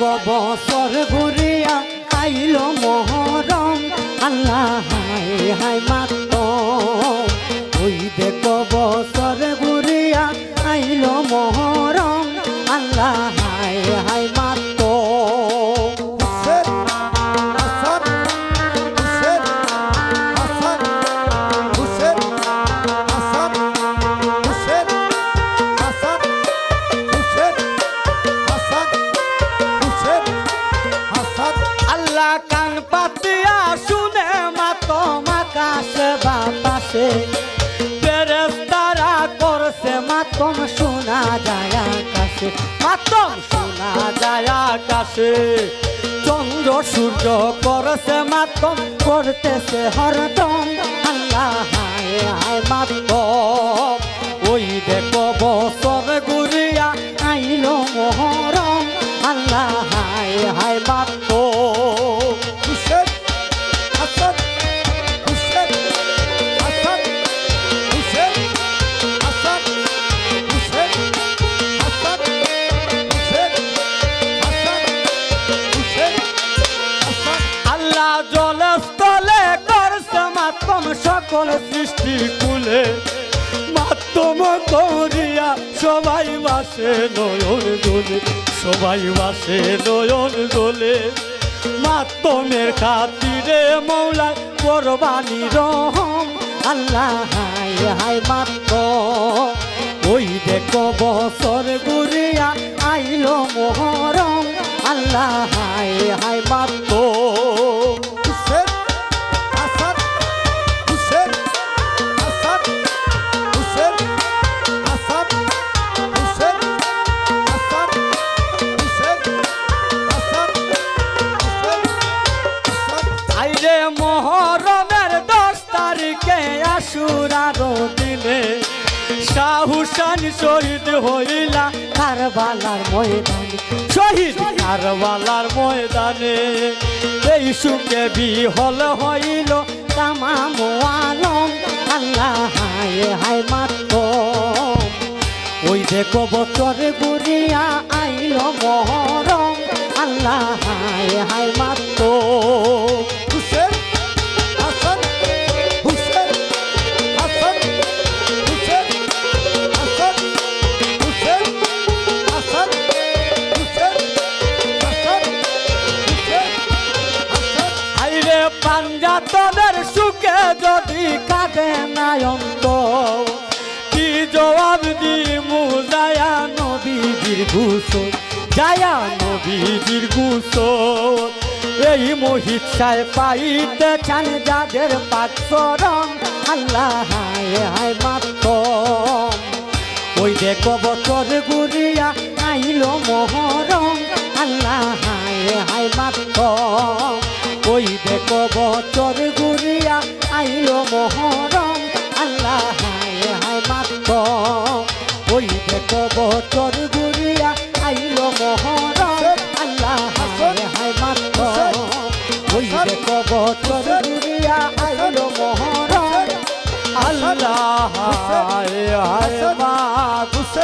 বছর ঘুরিয়া আইল মহরম। আল্লাহ হাই হাই মাত। ওই দেখ বছর আল্লাহ কান পাতিয়া শুনে মাতো আকাশে বাতাসে। ফেরেস্তারা করছে মাতম শোনা যায় আকাশে। মাতম শোনা যায় আকাশে। চন্দ্র, সূর্য করছে মাতম করতেছে হরদম আল্লাহ হায় হায় মাতম সকল সৃষ্টি কুলে, মাতম করিয়া সবাই বাসে নয়ন দোলে, সবাই বাসে নয়ন দোলে। মাতমের খাতিরে মৌলা কোরবানি রহম, আল্লাহ হাই হাই মাত্র। ওই দেখো বছর ঘুরিয়া আইল মোহরম, আল্লাহ হাই হাই মাত্র। আশুরার দিনে শাহুসান শহীদ হইলা কারবালার ময়দানে। শহীদ কারবালার ময়দানে, এই সুখে বিহল হইল তামাম আলম আল্লাহ হায় হায় মাত্র ওই দেখো বছর গুরিয়া আইল মহরম। আল্লাহ হায় হায় মাত্র পাঞ্জাতনের সুখে যদি কাঁদে নায়ন্ত কি জবাব দি মুজায়া নবীজির ঘুষো জায়া নবীজির ঘুষো এই মহিষায় পাইতে চান যাদের পাকসরম আল্লাহ হায় হায় মাত্র ওই দেখো বছর ঘুরিয়া আইল মোহরম, আল্লাহ হায় হায় মাত্র বছর ঘুরিয়া আইল মহরম। আল্লাহ হায় হায় মাত্র। ওই দেখ বছর ঘুরিয়া আইল মহরম। আল্লাহ হায় হায় মাত্র। ওই দেখ বছর ঘুরিয়া আইল মহরম। আল্লাহ হায় হায় মাত্র।